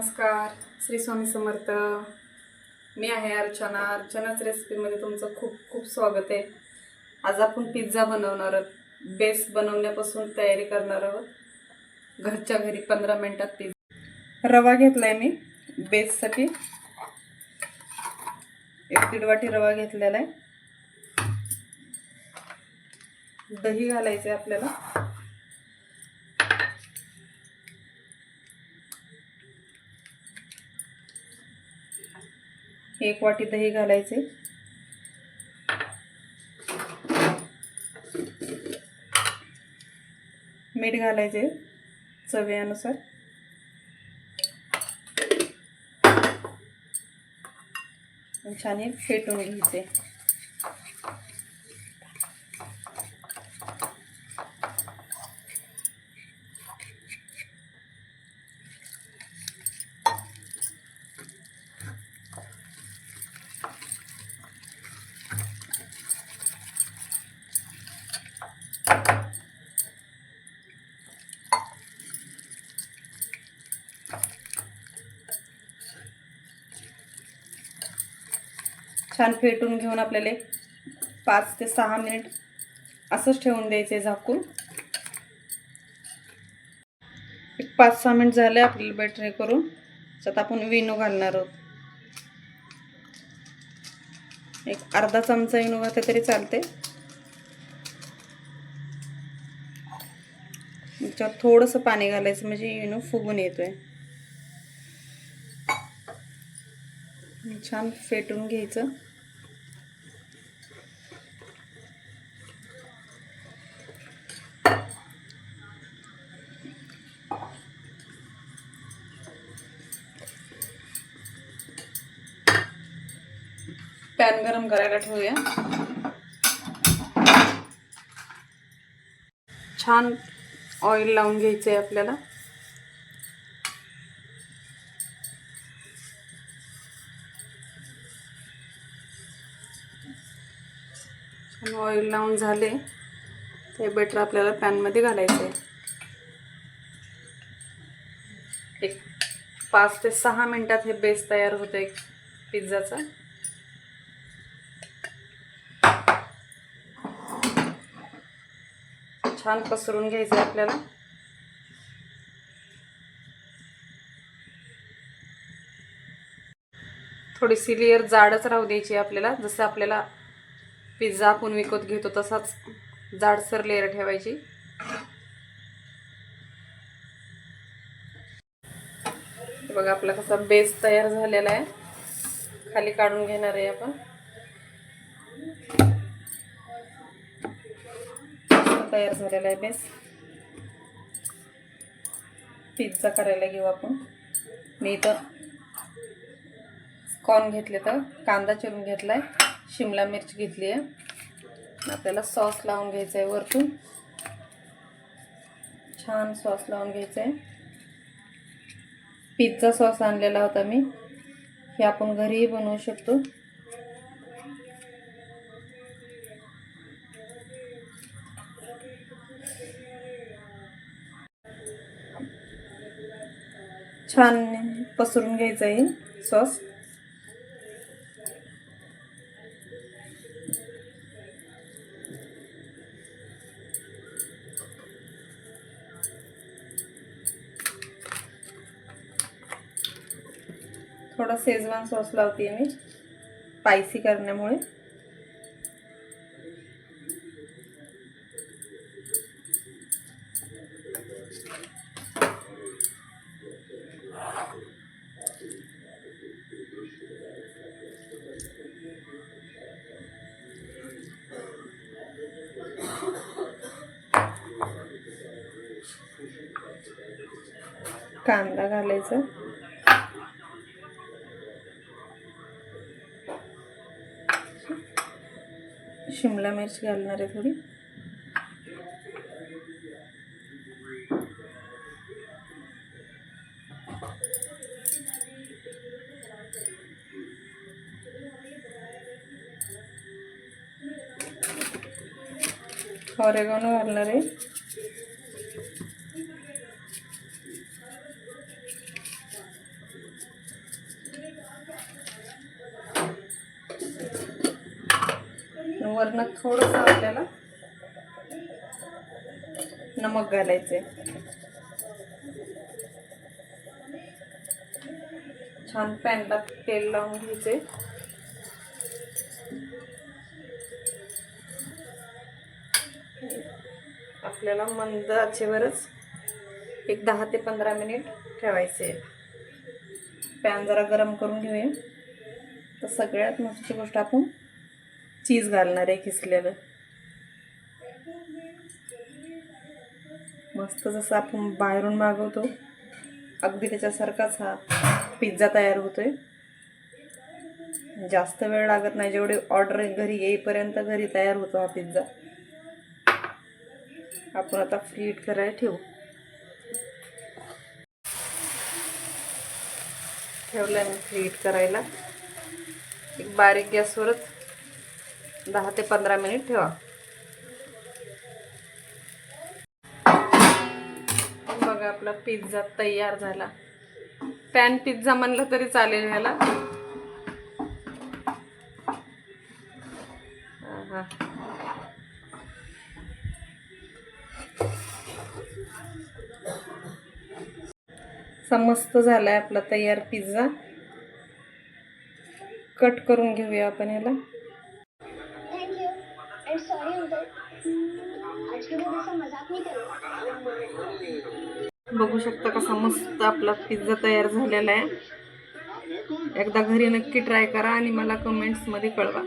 नमस्कार. श्री स्वामी समर्थ. मी आहे अर्चना. अर्चनाच रेसिपीमध्ये तुमचं खूप खूप स्वागत आहे. आज आपण पिझ्झा बनवणार आहोत. बेस बनवण्यापासून तयारी करणार आहोत. घरच्या घरी पंधरा मिनटात पिझ्झा रवा घेतला आहे मी बेससाठी एक दीड वाटी रवा घेतलेला आहे. दही घालायचं आहे आपल्याला. एक वाटी दही घालायचे. मीठ घालायचे चवीनुसार. छान फेटून घ्यायचे. छान फेटून घेऊन आपल्याला एक पाच ते सहा मिनिट असंच ठेवून द्यायचं आहे झाकून. एक पाच सहा मिनिट झाले आपल्याला बेटर हे करून. त्यात आपण विनो घालणार आहोत. एक अर्धा चमचा विनो घातला तरी चालते त्याच्यावर थोडंसं पाणी घालायचं म्हणजे विनो फुगून येतोय. छान फेटून घ्यायचं. पॅन गरम करायला ठेवूया. छान ऑइल लावून घ्यायचं आहे आपल्याला. छान ऑइल लावून झाले. ते बेटर आपल्याला पॅनमध्ये घालायचं आहे एक पाच ते सहा मिनटात हे बेस तयार होतं एक पिझ्झाचा. छान पसरून घ्यायचं आहे आपल्याला. थोडीशी लेअर जाडच राहू द्यायची आपल्याला. जसं आपल्याला पिझ्झा आपण विकत घेतो तसाच जाडसर लेअर ठेवायची. बघा आपला कसा बेस तयार झालेला आहे. खाली काढून घेणार आहे आपण. तयार झालेला आहे बेस. पिझ्झा करायला घेऊ आपण. मी इथं कॉर्न घेतले तर कांदा चिरून घेतला आहे शिमला मिरची घेतली आहे. आपल्याला सॉस लावून घ्यायचं आहे वरतून. छान सॉस लावून घ्यायचं आहे पिझ्झा सॉस आणलेला होता मी. हे आपण घरीही बनवू शकतो. छान पसरून घ्यायचं आहे सॉस. थोडा सेजवान सॉस लावते मी स्पायसी करण्यामुळे. कांदा घालायचा. शिमला मिरची घालणार आहे थोडी. ऑरेगॉनो घालणार आहे. वरनं थोडंसं आपल्याला नमक घालायचे छान पॅनला तेल लावून घ्यायचे आपल्याला मंद आचेवरच एक दहा ते पंधरा मिनिट ठेवायचे पॅन जरा गरम करून घेऊया. तर सगळ्यात महत्त्वाची गोष्ट आपण चीज घालणार आहे किसलेलं. मस्त जसं आपण बाहेरून मागवतो अगदी त्याच्यासारखाच हा पिझ्झा तयार होतोय. जास्त वेळ लागत नाही जेवढे ऑर्डर घरी येईपर्यंत घरी तयार होतो हा पिझ्झा. आपण आता फ्रीट करायला ठेवू. ठेवलं मी फ्रीट करायला. एक बारीक गॅसवरच. दहा ते पंधरा मिनिट ठेवा. बघा आपला पिझ्झा तयार झाला. पॅन पिझ्झा म्हणलं तरी चालेल ह्याला. हां समस्त झालाय आपला तयार पिझ्झा कट करून घेऊया आपण ह्याला. बघू शकता कसा मस्त आपला पिझ्झा तयार झालेला आहे. एकदा घरी नक्की ट्राय करा आणि मला कमेंट्समध्ये कळवा.